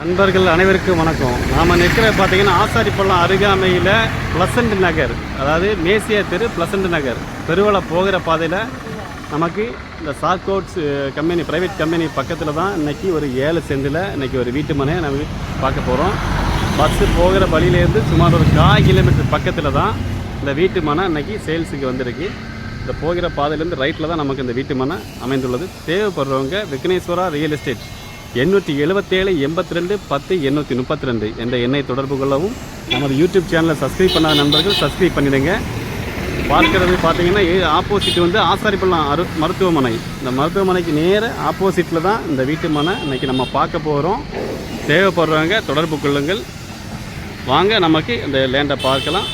நண்பர்கள் அனைவருக்கும் வணக்கம். நாம் நிற்கிற பார்த்தீங்கன்னா ஆசாரிப்பள்ளம் அருகாமையில் ப்ளசண்ட் நகர் அதாவது மேசியா தெரு ப்ளசண்ட் நகர் பெருவளை போகிற பாதையில் நமக்கு இந்த சாக்கோட்ஸ் கம்பெனி ப்ரைவேட் கம்பெனி பக்கத்தில் தான் இன்றைக்கி ஒரு ஏழு செந்தில் இன்றைக்கி ஒரு வீட்டு மனையை நம்ம பார்க்க போகிறோம் பஸ்ஸு போகிற வழியிலேருந்து சுமார் ஒரு கால் கிலோமீட்டர் பக்கத்தில் தான் இந்த வீட்டு மனை இன்றைக்கி சேல்ஸுக்கு வந்திருக்கு. இந்த போகிற பாதையிலேருந்து ரைட்டில் தான் நமக்கு இந்த வீட்டு மனை அமைந்துள்ளது. தேவைப்படுறவங்க விக்னேஸ்வரா ரியல் எஸ்டேட் எண்ணூற்றி எழுபத்தேழு எண்பத்தி ரெண்டு பத்து எண்ணூற்றி முப்பத்தி ரெண்டு என்ற எண்ணை தொடர்பு கொள்ளவும் நமது யூடியூப் சேனலை சப்ஸ்கிரைப் பண்ணாத நண்பர்கள் சப்ஸ்கிரைப் பண்ணிடுங்க. பார்க்கறது பார்த்தீங்கன்னா ஆப்போசிட் வந்து ஆசாரிப்பள்ளம் அரு மருத்துவமனை. இந்த மருத்துவமனைக்கு நேர ஆப்போசிட்டில் தான் இந்த வீட்டு மனை. இன்னைக்கு நம்ம பார்க்க போகிறோம் தேவைப்படுறவங்க தொடர்பு கொள்ளுங்கள். வாங்க நமக்கு இந்த லேண்டை பார்க்கலாம்.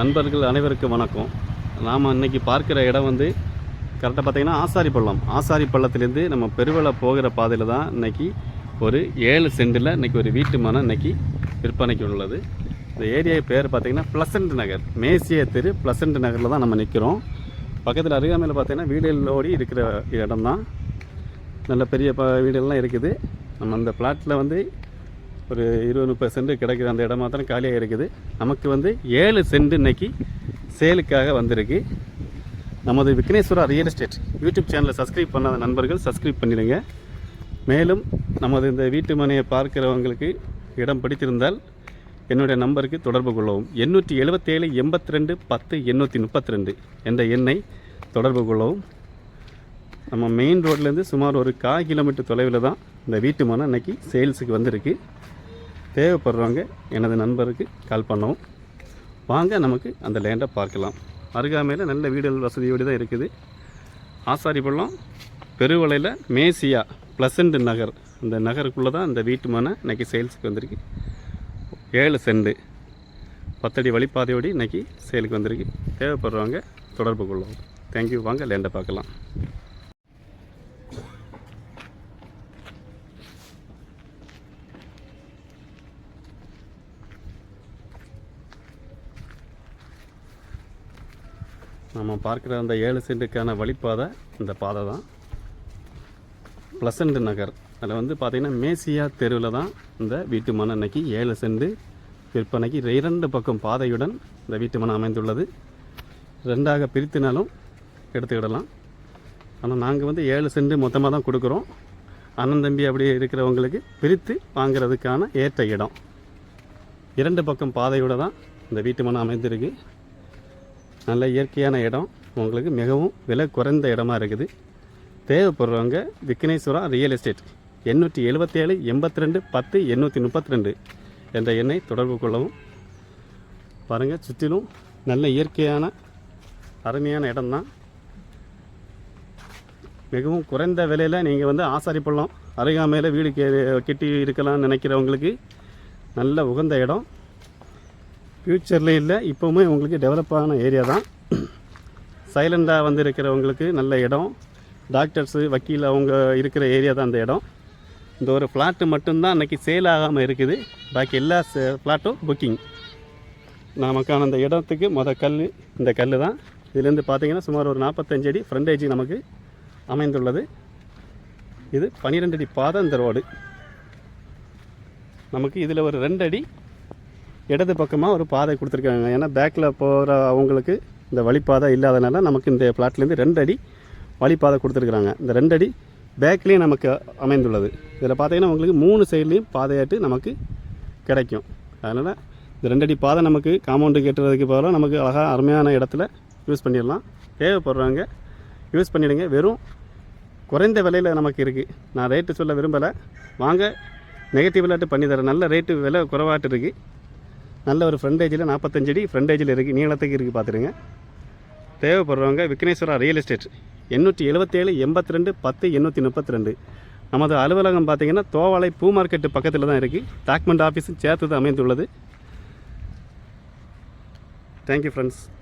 நண்பர்கள் அனைவருக்கும் வணக்கம். நாம் இன்னைக்கு பார்க்குற இடம் வந்து கரெக்டாக பார்த்தீங்கன்னா ஆசாரி பள்ளம். ஆசாரி பள்ளத்துலேருந்து நம்ம பெருவளை போகிற பாதையில் தான் இன்னைக்கு ஒரு ஏழு சென்டில் இன்றைக்கி ஒரு வீட்டு மனம் இன்னைக்கு விற்பனைக்கு உள்ளது. இந்த ஏரியா பேர் பார்த்தீங்கன்னா ப்ளசண்ட் நகர். மேசிய தெரு ப்ளசண்ட் நகரில் தான் நம்ம நிற்கிறோம் பக்கத்தில் அருகாமையில் பார்த்தீங்கன்னா வீடுகளோடி இருக்கிற இடம் தான். நல்ல பெரிய ப வீடுகள்லாம் இருக்குது. நம்ம அந்த பிளாட்டில் வந்து ஒரு இருபது முப்பது சென்ட் கிடைக்கிற அந்த இடமா தான் காலியாக இருக்குது. நமக்கு வந்து ஏழு சென்ட் இன்றைக்கி சேலுக்காக வந்திருக்கு. நமது விக்னேஸ்வரா ரியல் எஸ்டேட் யூடியூப் சேனலை சப்ஸ்கிரைப் பண்ணாத நண்பர்கள் சப்ஸ்கிரைப் பண்ணிடுங்க. மேலும் நமது இந்த வீட்டு மனையை பார்க்கிறவங்களுக்கு இடம் பிடித்திருந்தால் என்னுடைய நம்பருக்கு தொடர்பு கொள்ளவும். எண்ணூற்றி எழுபத்தேழு எண்பத்தி ரெண்டு பத்து எண்ணூற்றி முப்பத்தி ரெண்டு என்ற எண்ணை தொடர்பு கொள்ளவும். நம்ம மெயின் ரோட்லேருந்து சுமார் ஒரு கால் கிலோமீட்டர் தொலைவில் தான் இந்த வீட்டு மனை அன்னைக்கு சேல்ஸுக்கு வந்திருக்கு. தேவைப்படுறவங்க எனது நண்பருக்கு கால் பண்ணவும். வாங்க நமக்கு அந்த லேண்டை பார்க்கலாம். அருகாமையில் நல்ல வீடுகள் வசதியோடு தான் இருக்குது. ஆசாரிப்பள்ளம் பெருவலையில் மேசியா ப்ளசண்ட் நகர். அந்த நகருக்குள்ளே தான் இந்த வீட்டு மனை இன்றைக்கி சேல்ஸுக்கு வந்திருக்கு. ஏழு செண்டு பத்தடி வழிப்பாதையோடு இன்றைக்கி சேலுக்கு வந்திருக்கு. தேவைப்படுறவங்க தொடர்பு கொள்ளவும். தேங்க்யூ வாங்க லேண்டை பார்க்கலாம். நம்ம பார்க்குற அந்த ஏழு சென்ட்டுக்கான வழிப்பாதை இந்த பாதை தான். ப்ளசண்ட் நகர். அதில் வந்து பார்த்திங்கன்னா மேசியா தெருவில் தான் இந்த வீட்டு மனை அன்னைக்கு ஏழு செண்டு விற்பனைக்கு இரண்டு பக்கம் பாதையுடன் இந்த வீட்டு மனம் அமைந்துள்ளது. ரெண்டாக பிரித்தினாலும் எடுத்துக்கிடலாம். ஆனால் நாங்கள் வந்து ஏழு செண்டு மொத்தமாக தான் கொடுக்குறோம். அண்ணன் தம்பி அப்படி இருக்கிறவங்களுக்கு பிரித்து வாங்குறதுக்கான ஏற்ற இடம். இரண்டு பக்கம் பாதையோடு தான் இந்த வீட்டு மனம் அமைந்திருக்கு. நல்ல இயற்கையான இடம். உங்களுக்கு மிகவும் விலை குறைந்த இடமா இருக்குது. தேவைப்படுறவங்க விக்னேஸ்வரா ரியல் எஸ்டேட். எண்ணூற்றி எழுபத்தேழு எண்பத்தி ரெண்டு பத்து எண்ணூற்றி முப்பத்தி ரெண்டு என்ற எண்ணை தொடர்பு கொள்ளவும். பாருங்கள் சுற்றிலும் நல்ல இயற்கையான அருமையான இடம்தான். மிகவும் குறைந்த விலையில் நீங்கள் வந்து ஆசாரிப்பள்ளம் அருகாமையில் வீடு கே கட்டி இருக்கலாம்னு நினைக்கிறவங்களுக்கு நல்ல உகந்த இடம். ஃப்யூச்சரில் இல்லை இப்போவுமே உங்களுக்கு டெவலப் ஆன ஏரியா தான். சைலண்டாக வந்து இருக்கிறவங்களுக்கு நல்ல இடம். டாக்டர்ஸு வக்கீல் அவங்க இருக்கிற ஏரியா தான் அந்த இடம். இந்த ஒரு ஃப்ளாட்டு மட்டும்தான் அன்றைக்கி சேல் ஆகாமல் இருக்குது. பாக்கி எல்லா ஃப்ளாட்டும் புக்கிங் நமக்கான அந்த இடத்துக்கு மொதல் கல் இந்த கல் தான். இதுலேருந்து பார்த்திங்கன்னா சுமார் ஒரு நாற்பத்தஞ்சு அடி ஃப்ரண்டேஜ் நமக்கு அமைந்துள்ளது. இது பன்னிரெண்டு அடி பாதை இந்த ரோடு நமக்கு இதில் ஒரு ரெண்டு அடி இடது பக்கமாக ஒரு பாதை கொடுத்துருக்காங்க. ஏன்னா பேக்கில் போகிற அவங்களுக்கு இந்த வழிப்பாதை இல்லாதனால நமக்கு இந்த பிளாட்லேருந்து ரெண்டு அடி வழிப்பாதை கொடுத்துருக்குறாங்க. இந்த ரெண்டு அடி பேக்லேயும் நமக்கு அமைந்துள்ளது. இதில் பார்த்தீங்கன்னா உங்களுக்கு மூணு சைட்லேயும் பாதையாட்டு நமக்கு கிடைக்கும். அதனால் இந்த ரெண்டடி பாதை நமக்கு காம்பவுண்டு கட்டுறதுக்கு பதிலாக நமக்கு அழகாக அருமையான இடத்துல யூஸ் பண்ணிடலாம். தேவைப்படுறவங்க யூஸ் பண்ணிவிடுங்க வெறும் குறைந்த விலையில் நமக்கு இருக்குது நான் ரேட்டு சொல்ல விரும்பலை. வாங்க நெகட்டிவ் விளையாட்டு பண்ணி தரேன். நல்ல ரேட்டு விலை குறைவாட்டு இருக்குது நல்ல ஒரு ஃப்ரண்டேஜில் நாற்பத்தஞ்சு அடி ஃப்ரண்டேஜில் இருக்குது நீளத்துக்கு இருக்குது பார்த்துருங்க தேவைப்படுறவங்க விக்னேஸ்வரா ரியல் எஸ்டேட் எண்ணூற்றி எழுபத்தேழு எண்பத்தி ரெண்டு பத்து எண்ணூற்றி முப்பத்தி ரெண்டு நமது அலுவலகம் பார்த்தீங்கன்னா தோவாலை பூ மார்க்கெட்டு பக்கத்தில் தான் இருக்குது டாக்குமெண்ட் ஆஃபீஸும் சேர்த்து தான் அமைந்துள்ளது தேங்க்யூ ஃப்ரெண்ட்ஸ்